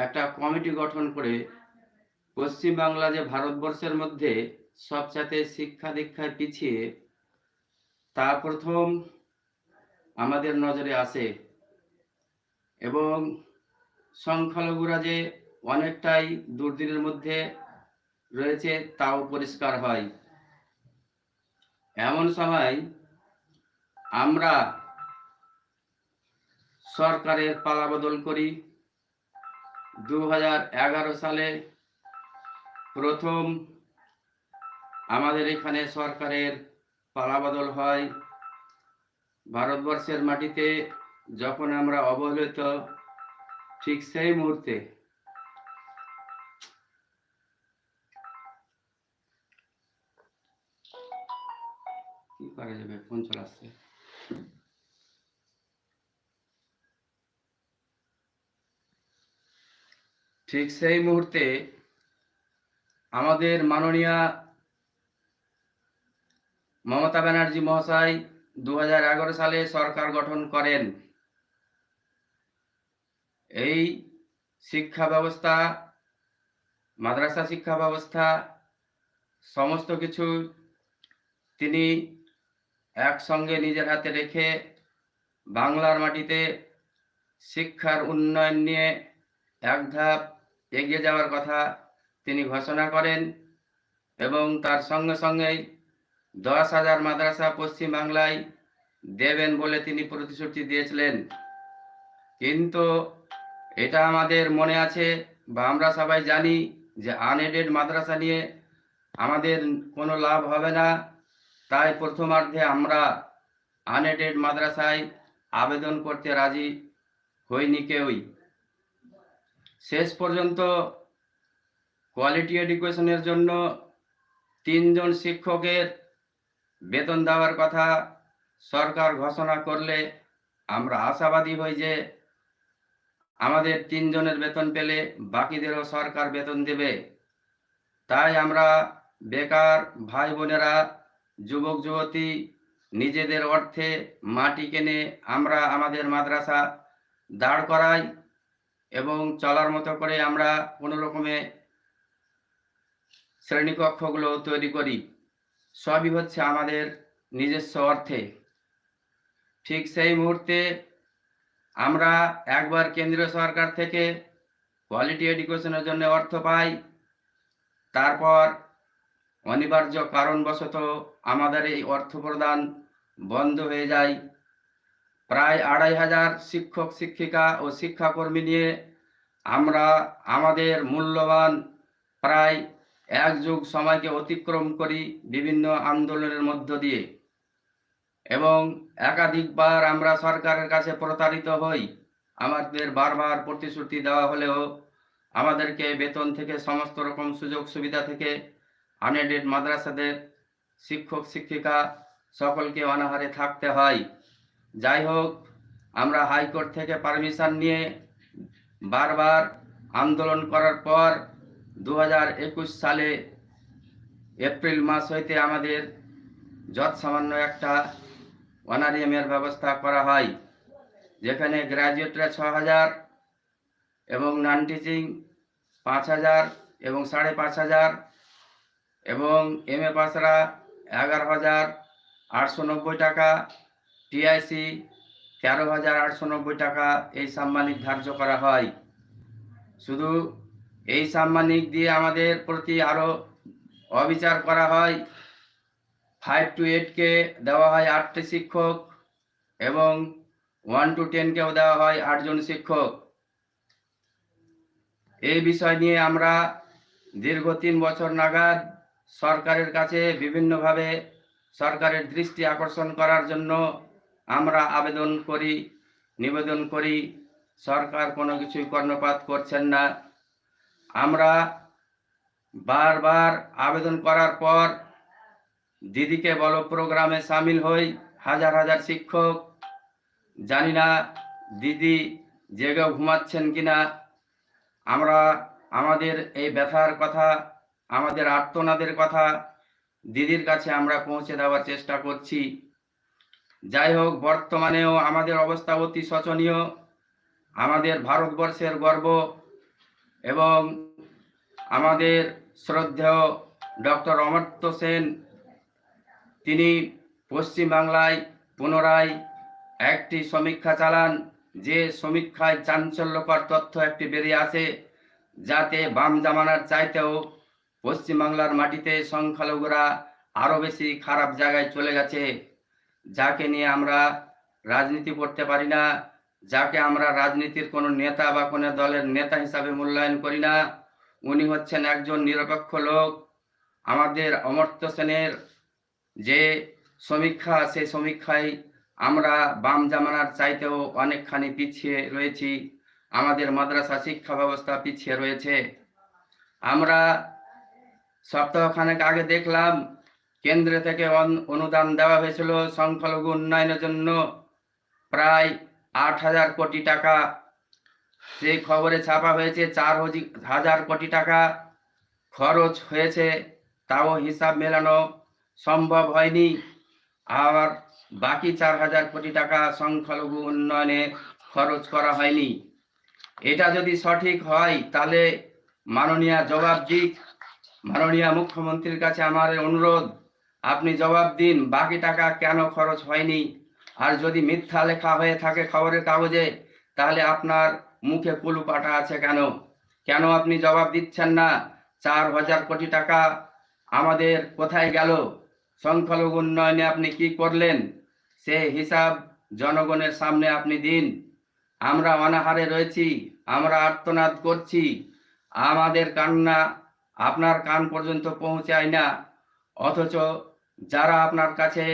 একটা কমিটি গঠন করে পশ্চিমবাংলা যে ভারতবর্ষের মধ্যে সবচাইতে শিক্ষা দীক্ষায় পিছিয়ে, তা প্রথম আমাদের নজরে আসে। এবং সংখ্যালঘুরা যে অনেকটাই দুর্দিনের মধ্যে রয়েছে, তাও পরিষ্কার হয়। এমন সময় আমরা সরকারের পালাবদল করি। দু হাজার এগারো সালে প্রথম আমাদের এখানে সরকারের পালাবদল হয়। ভারতবর্ষের মাটিতে যখন আমরা অবহেলিত ঠিক সেই মুহূর্তে কি করা যাবে? ফোন চলে আসছে। ঠিক সেই মুহূর্তে আমাদের মাননীয়া মমতা ব্যানার্জি মহাশয় দু হাজার এগারো সালে সরকার গঠন করেন। এই শিক্ষা ব্যবস্থা, মাদ্রাসা শিক্ষা ব্যবস্থা, সমস্ত কিছু তিনি একসঙ্গে নিজের হাতে রেখে বাংলার মাটিতে শিক্ষার উন্নয়ন নিয়ে এক ধাপ এগিয়ে যাওয়ার কথা তিনি ঘোষণা করেন এবং তার সঙ্গে সঙ্গেই দশ হাজার মাদ্রাসা পশ্চিমবাংলায় দেবেন বলে তিনি প্রতিশ্রুতি দিয়েছিলেন। কিন্তু এটা আমাদের মনে আছে বা আমরা সবাই জানি যে আনএডেড মাদ্রাসা নিয়ে আমাদের কোনো লাভ হবে না। তাই প্রথমার্ধে আমরা আনএডেড মাদ্রাসায় আবেদন করতে রাজি হইনি কেউই। শেষ পর্যন্ত কোয়ালিটি এডুকেশনের জন্য তিনজন শিক্ষকের বেতন দেওয়ার কথা সরকার ঘোষণা করলে আমরা আশাবাদী হই যে আমাদের তিনজনের বেতন পেলে বাকিদেরও সরকার বেতন দেবে। তাই আমরা বেকার ভাই বোনেরা যুবক, যুবতী নিজেদের অর্থে মাটি কেনে আমরা আমাদের মাদ্রাসা দাঁড় করাই। এবং চলার মতো করে আমরা কোনো রকমে শ্রেণীকক্ষগুলো তৈরি করি। সবই হচ্ছে আমাদের নিজস্ব অর্থে। ঠিক সেই মুহূর্তে আমরা একবার কেন্দ্রীয় সরকার থেকে কোয়ালিটি এডুকেশনের জন্য অর্থ পাই। তারপর অনিবার্য কারণবশত আমাদের এই অর্থ প্রদান বন্ধ হয়ে যায়। প্রায় আড়াই হাজার শিক্ষক, শিক্ষিকা ও শিক্ষাকর্মী নিয়ে আমরা আমাদের মূল্যবান প্রায় এক যুগ সময়কে অতিক্রম করি বিভিন্ন আন্দোলনের মধ্য দিয়ে। এবং একাধিকবার আমরা সরকারের কাছে প্রতারিত হই। আমাদের বারবার প্রতিশ্রুতি দেওয়া হলেও আমাদেরকে বেতন থেকে সমস্ত রকম সুযোগ সুবিধা থেকে আনএডেড মাদ্রাসাদের শিক্ষক, শিক্ষিকা সকলকে অনাহারে থাকতে হয়। যাই হোক, আমরা হাইকোর্ট থেকে পারমিশন নিয়ে বারবার আন্দোলন করার পর দু হাজার একুশ সালে এপ্রিল মাস হইতে আমাদের যৎ সামান্য একটা অনারিয়ামের ব্যবস্থা করা হয়, যেখানে গ্র্যাজুয়েটরা ছ হাজার এবং নন টিচিং পাঁচ হাজার এবং সাড়ে পাঁচ হাজার এবং এম এ পাসরা এগারো হাজার আটশো নব্বই টাকা টিআইসি তেরো হাজার আটশো নব্বই টাকা এই সাম্মানিক ধার্য করা হয়। শুধু এই সাম্মানিক দিয়ে আমাদের প্রতি আরও অবিচার করা হয়। ফাইভ টু এইটকে দেওয়া হয় আটটি শিক্ষক এবং ওয়ান টু টেনকেও দেওয়া হয় আটজন শিক্ষক। এই বিষয় নিয়ে আমরা দীর্ঘ তিন বছর নাগাদ সরকারের কাছে বিভিন্নভাবে সরকারের দৃষ্টি আকর্ষণ করার জন্য আমরা আবেদন করি, নিবেদন করি, সরকার কোনো কিছুই কর্ণপাত করছেন না। আমরা বারবার আবেদন করার পর দিদিকে বলো প্রোগ্রামে সামিল হই, হাজার হাজার শিক্ষক। জানি না দিদি জেগে ঘুমাচ্ছেন কিনা। আমরা, আমাদের এই ব্যথার কথা, আমাদের আর্তনাদের কথা দিদির কাছে আমরা পৌঁছে দেওয়ার চেষ্টা করছি। যাই হোক, বর্তমানেও আমাদের অবস্থা অতি শোচনীয়। আমাদের ভারতবর্ষের গর্ব এবং আমাদের শ্রদ্ধেয় ডক্টর অমর্ত্য সেন, তিনি পশ্চিমবাংলায় পুনরায় একটি সমীক্ষা চালান, যে সমীক্ষায় চাঞ্চল্যকর তথ্য একটি বেরিয়ে আসে, যাতে বাম জামানার চাইতেও পশ্চিমবাংলার মাটিতে সংখ্যালঘুরা আরও বেশি খারাপ জায়গায় চলে গেছে। যাকে নিয়ে আমরা রাজনীতি করতে পারি না, যাকে আমরা রাজনীতির কোনো নেতা বা কোনো দলের নেতা হিসাবে মূল্যায়ন করি না, উনি হচ্ছেন একজন নিরপেক্ষ লোক। আমাদের অমর্ত্য সেনের যে সমীক্ষা, সেই সমীক্ষায় আমরা বাম জামানার চাইতেও অনেকখানি পিছিয়ে রয়েছি। আমাদের মাদ্রাসা শিক্ষা ব্যবস্থা পিছিয়ে রয়েছে। আমরা সপ্তাহখানেক আগে দেখলাম কেন্দ্র থেকে অন- অনুদান দেওয়া হয়েছিল সংখ্যালঘু উন্নয়নের জন্য। প্রায় আট হাজার কোটি টাকা। সেই খবরে ছাপা হয়েছে, চার হজি- হাজার কোটি টাকা খরচ হয়েছে। তাও হিসাব মেলানো সম্ভব হয়নি। আর বাকি চার হাজার কোটি টাকা সংখ্যালঘু উন্নয়নে খরচ করা হয়নি। এটা যদি সঠিক হয়, তাহলে মাননীয় জবাব দিক মাননীয় মুখ্যমন্ত্রীর কাছে আমার অনুরোধ আপনি জবাব দিন, বাকি টাকা কেন খরচ হয়নি? আর যদি মিথ্যা লেখা হয়ে থাকে খবরের কাগজে, তাহলে আপনার মুখে কুলুপাটা আছে কেন? কেন আপনি জবাব দিচ্ছেন না? চার হাজার কোটি টাকা আমাদের কোথায় গেল? সংখ্যালঘু উন্নয়নে আপনি কি করলেন? সে হিসাব জনগণের সামনে আপনি দিন। আমরা অনাহারে রয়েছি, আমরা আর্তনাদ করছি। আমাদের কান্না আপনার কান পর্যন্ত পৌঁছায় না। অথচ যারা আপনার কাছে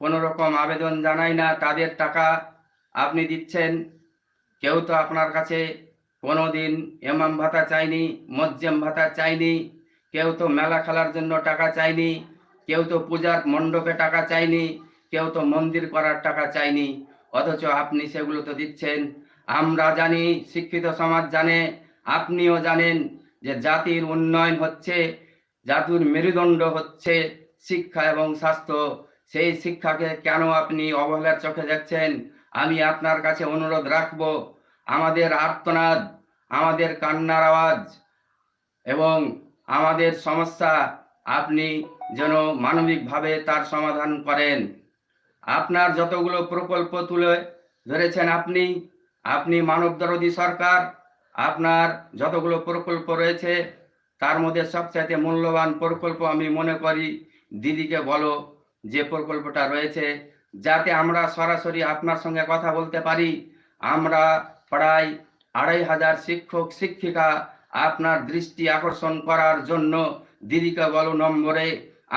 কোনো রকম আবেদন জানায় না, তাদের টাকা আপনি দিচ্ছেন। কেউ তো আপনার কাছে কোনো দিন এমাম ভাতা চাইনি মজ্জেম ভাতা চাইনি কেউ তো মেলা খেলার জন্য টাকা চাইনি কেউ তো পূজার মণ্ডপে টাকা চাইনি কেউ তো মন্দির করার টাকা চাইনি অথচ আপনি সেগুলো তো দিচ্ছেন। আমরা জানি, শিক্ষিত সমাজ জানে, আপনিও জানেন যে জাতির উন্নয়ন হচ্ছে, জাতির মেরুদণ্ড হচ্ছে শিক্ষা এবং স্বাস্থ্য, সেই শিক্ষাকে কেন আপনি অবহেলার চোখে দেখছেন? আমি আপনার কাছে অনুরোধ রাখব, আমাদের আর্তনাদ, আমাদের কান্নার আওয়াজ এবং আমাদের সমস্যা আপনি যেন মানবিকভাবে তার সমাধান করেন। আপনার যতগুলো প্রকল্প তুলে ধরেছেন আপনি আপনি মানবদরদী সরকার, আপনার যতগুলো প্রকল্প রয়েছে, তার মধ্যে সবচাইতে মূল্যবান প্রকল্প আমি মনে করি দিদিকে বলো যে প্রকল্পটা রয়েছে, যাতে আমরা সরাসরি আপনার সঙ্গে কথা বলতে পারি। আমরা প্রায় আড়াই হাজার শিক্ষক, শিক্ষিকা আপনার দৃষ্টি আকর্ষণ করার জন্য দিদিকে বলো নম্বরে।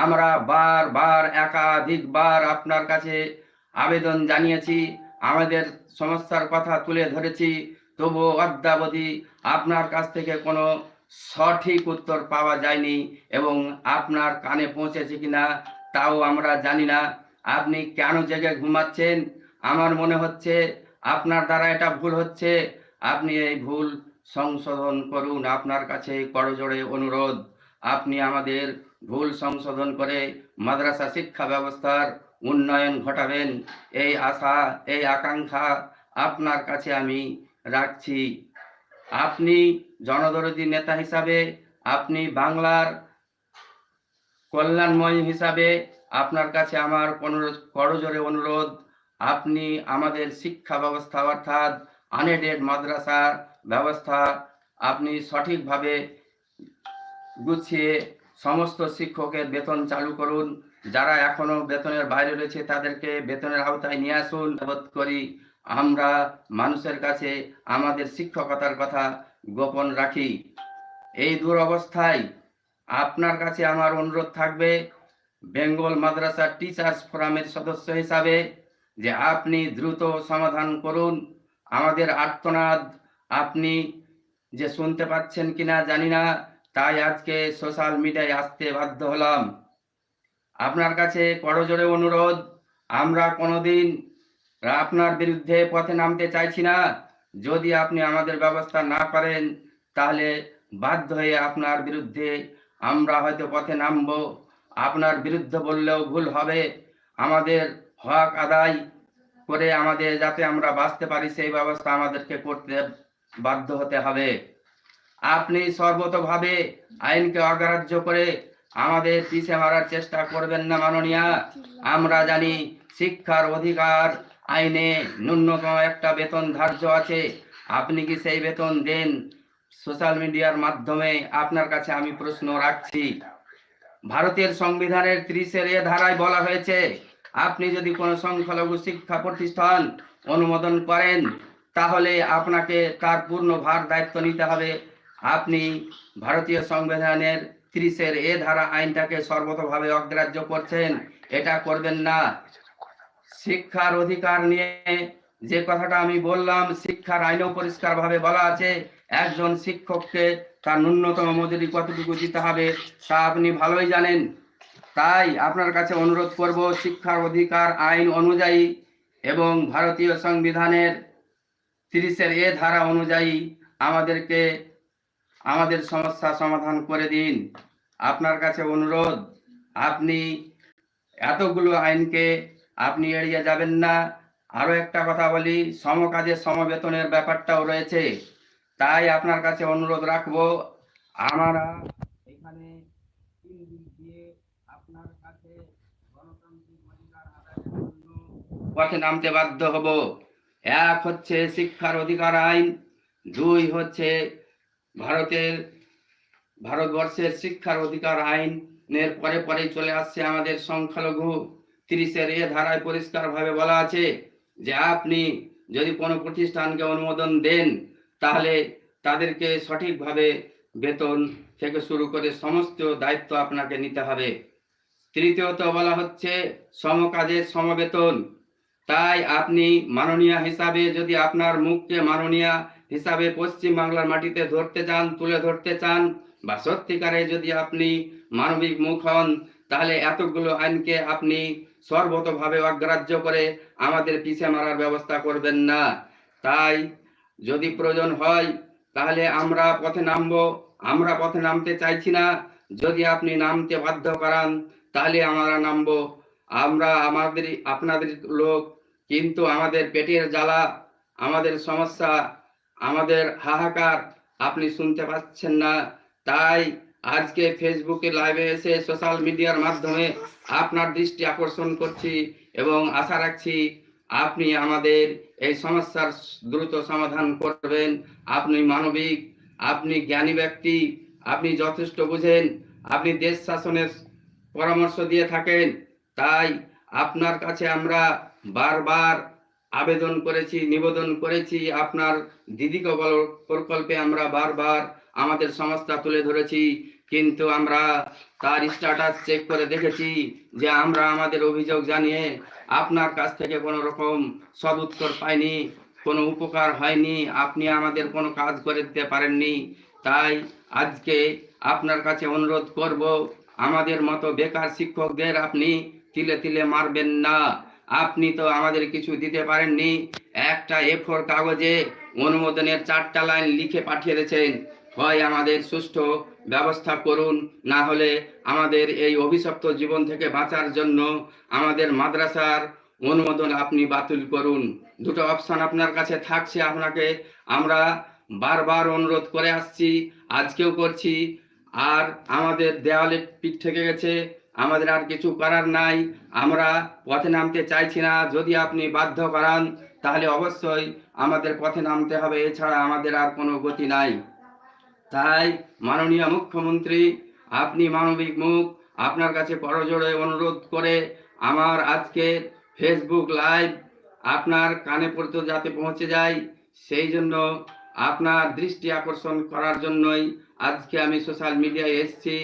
আমরা বার বার একাধিকবার আপনার কাছে আবেদন জানিয়েছি, আমাদের সমস্যার কথা তুলে ধরেছি। তবুও অদ্যাবধি আপনার কাছ থেকে কোনো সঠিক উত্তর পাওয়া যায়নি এবং আপনার কানে পৌঁছেছে কিনা তাও আমরা জানি না। আপনি কেন জেগে ঘুমাচ্ছেন? আমার মনে হচ্ছে আপনার দ্বারা এটা ভুল হচ্ছে। আপনি এই ভুল সংশোধন করুন। আপনার কাছে করজোড়ে অনুরোধ, আপনি আমাদের ভুল সংশোধন করে মাদ্রাসা শিক্ষা ব্যবস্থার উন্নয়ন ঘটাবেন। এই আশা, এই আকাঙ্ক্ষা আপনার কাছে আমি রাখছি। আপনি জনদরদী নেতা হিসাবে আপনি বাংলার কল্যাণময় হিসাবে আপনার কাছে আমার করজোরে অনুরোধ, আপনি আমাদের শিক্ষা ব্যবস্থা অর্থাৎ আনএডেড মাদ্রাসা ব্যবস্থা আপনি সঠিকভাবে গুছিয়ে সমস্ত শিক্ষকের বেতন চালু করুন। যারা এখনও বেতনের বাইরে রয়েছে তাদেরকে বেতনের আওতায় নিয়ে আসুন। করি, আমরা মানুষের কাছে আমাদের শিক্ষকতার কথা গোপন রাখি। এই দুরবস্থায় আপনার কাছে আমার অনুরোধ থাকবে, বেঙ্গল মাদ্রাসা টিচার্স ফোরামের সদস্য হিসাবে, যে আপনি দ্রুত সমাধান করুন। আমাদের আর্তনাদ, আপনি যে শুনতে পাচ্ছেন কিনা জানি না, তাই আজকে সোশ্যাল মিডিয়ায় আসতে বাধ্য হলাম। আপনার কাছে করজোরে অনুরোধ, আমরা কোনোদিন আপনার বিরুদ্ধে পথে নামতে চাইছি না। যদি আপনি আমাদের ব্যবস্থা না করেন, তাহলে বাধ্য হয়ে আপনার বিরুদ্ধে আমরা হয়তো পথে নামবো। আপনার বিরুদ্ধে বললেও ভুল হবে। আমাদের হক আদায় করে আমাদের, যাতে আমরা বাঁচতে পারি, সেই ব্যবস্থা আমাদেরকে করতে বাধ্য হতে হবে। আপনি সর্বতভাবে আইনকে অগ্রাহ্য করে আমাদের পিছে মারার চেষ্টা করবেন না, মাননীয়া। আমরা জানি শিক্ষার অধিকার আইনে ন্যূনতম একটা বেতন ধার্য আছে। আপনি কি সেই বেতন দেন? সোশ্যাল মিডিয়ার মাধ্যমে আপনার কাছে আমি প্রশ্ন রাখছি। ভারতের সংবিধানের ত্রিশের এ ধারায় বলা হয়েছে, আপনি যদি কোনো সংখ্যালঘু শিক্ষা প্রতিষ্ঠান অনুমোদন করেন, তাহলে আপনাকে তার পূর্ণ ভার দায়িত্ব নিতে হবে। আপনি ভারতীয় সংবিধানের ত্রিশের এ ধারা আইনটাকে সর্বতভাবে অগ্রাহ্য করছেন, এটা করবেন না। শিক্ষার অধিকার নিয়ে যে কথাটা আমি বললাম, শিক্ষার আইনেও পরিষ্কারভাবে বলা আছে, একজন শিক্ষককে তার ন্যূনতম মজুরি কতটুকু দিতে হবে তা আপনি ভালোই জানেন। তাই আপনার কাছে অনুরোধ করব, শিক্ষার অধিকার আইন অনুযায়ী এবং ভারতীয় সংবিধানের তিরিশের এ ধারা অনুযায়ী আমাদেরকে, আমাদের সমস্যা সমাধান করে দিন। আপনার কাছে অনুরোধ, আপনি এতগুলো আইনকে আপনি এড়িয়ে যাবেন না। আরও একটা কথা বলি, সমকাজে সমবেতনের ব্যাপারটাও রয়েছে। তাই আপনার কাছে অনুরোধ রাখব, আমরা এখানে আপনার কাছে পথে নামতে বাধ্য হব। এক হচ্ছে শিক্ষার অধিকার আইন, দুই হচ্ছে ভারতের, ভারতবর্ষের শিক্ষার অধিকার আইনের পরে পরে চলে আসছে আমাদের সংখ্যালঘু। তিরিশের এ ধারায় পরিষ্কারভাবে বলা আছে যে আপনি যদি কোনো প্রতিষ্ঠানকে অনুমোদন দেন, তাহলে তাদেরকে সঠিকভাবে বেতন থেকে শুরু করে সমস্ত দায়িত্ব আপনাকে নিতে হবে। তৃতীয়ত বলা হচ্ছে সমকাজে সমবেতন। তাই আপনি মাননীয় হিসাবে যদি আপনার মুখকে মাননীয় হিসাবে পশ্চিম বাংলার মাটিতে ধরতে চান, তুলে ধরতে চান, বা সত্যিকারে যদি আপনি মানবিক মুখ হন, তাহলে এতগুলো আইনকে আপনি সর্বতভাবে অগ্রাহ্য করে আমাদের পিছে মারার ব্যবস্থা করবেন না। তাই যদি প্রয়োজন হয়, তাহলে আমরা পথে নামবো। আমরা পথে নামতে চাইছি না। যদি আপনি নামতে বাধ্য করান, তাহলে আমরা নামবো। আমরা আমাদের, আপনাদের লোক, কিন্তু আমাদের পেটের জ্বালা, আমাদের সমস্যা, আমাদের হাহাকার আপনি শুনতে পাচ্ছেন না। তাই আজকে ফেসবুকে লাইভে এসে সোশ্যাল মিডিয়ার মাধ্যমে আপনার দৃষ্টি আকর্ষণ করছি এবং আশা রাখছি আপনি আমাদের এই সমস্যার দ্রুত সমাধান করবেন। আপনি মানবিক, আপনি জ্ঞানী ব্যক্তি, আপনি যথেষ্ট বুঝেন, আপনি দেশ শাসনের পরামর্শ দিয়ে থাকেন। তাই আপনার কাছে আমরা বারবার আবেদন করেছি, নিবেদন করেছি। আপনার দিদি কবল প্রকল্পে আমরা বারবার আমাদের সংস্থা তুলে ধরেছি। কিন্তু আমরা তার স্ট্যাটাস চেক করে দেখেছি যে আমরা আমাদের অভিযোগ জানিয়ে আপনার কাছ থেকে কোনো রকম সদুত্তর পাইনি, কোনো উপকার হয়নি, আপনি আমাদের কোনো কাজ করে দিতে পারেননি। তাই আজকে আপনার কাছে অনুরোধ করব, আমাদের মতো বেকার শিক্ষকদের আপনি তিলে তিলে মারবেন না। আপনি তো আমাদের কিছু দিতে পারেননি। একটা এ ফোর কাগজে অনুমোদনের চারটা লাইন লিখে পাঠিয়ে দিয়েছেন। হয় আমাদের সুষ্ঠু ব্যবস্থা করুন, না হলে আমাদের এই অভিশপ্ত জীবন থেকে বাঁচার জন্য আমাদের মাদ্রাসার অনুমোদন আপনি বাতিল করুন। দুটো অপশন আপনার কাছে থাকছে, আপনাকে আমরা বারবার অনুরোধ করে আসছি, আজকেও করছি, আর আমাদের দেওয়ালে পিঠ থেকে গেছে, আমাদের আর কিছু করার নাই, আমরা পথে নামতে চাইছি না, যদি আপনি বাধ্য করান, তাহলে অবশ্যই আমাদের পথে নামতে হবে, এছাড়া আমাদের আর কোনো গতি নাই। তাই মাননীয় মুখ্যমন্ত্রী, আপনি মানবিক মুখ, আপনার কাছে করজোড়ে অনুরোধ করে আমার আজকে ফেসবুক লাইভ আপনার কানে পড়তে যাতে পৌঁছে যায়, সেই জন্য আপনার দৃষ্টি আকর্ষণ করার জন্যই আজকে আমি সোশ্যাল মিডিয়ায় এসেছি।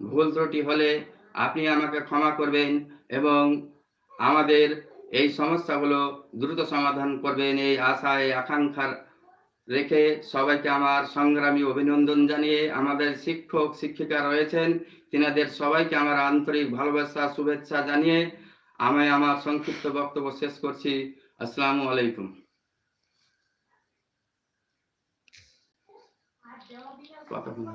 ভুল ত্রুটি হলে আপনি আমাকে ক্ষমা করবেন এবং আমাদের এই সমস্যাগুলো দ্রুত সমাধান করবেন এই আশা এই আকাঙ্ক্ষার রেখে সবাইকে আমার সংগ্রামী অভিনন্দন জানিয়ে আমাদের শিক্ষক শিক্ষিকা রয়েছেন। তিনাদের সবাইকে আমার আন্তরিক ভালোবাসা শুভেচ্ছা জানিয়ে আমি আমার সংক্ষিপ্ত বক্তব্য শেষ করছি। আসসালামু আলাইকুম। কতক্ষণ?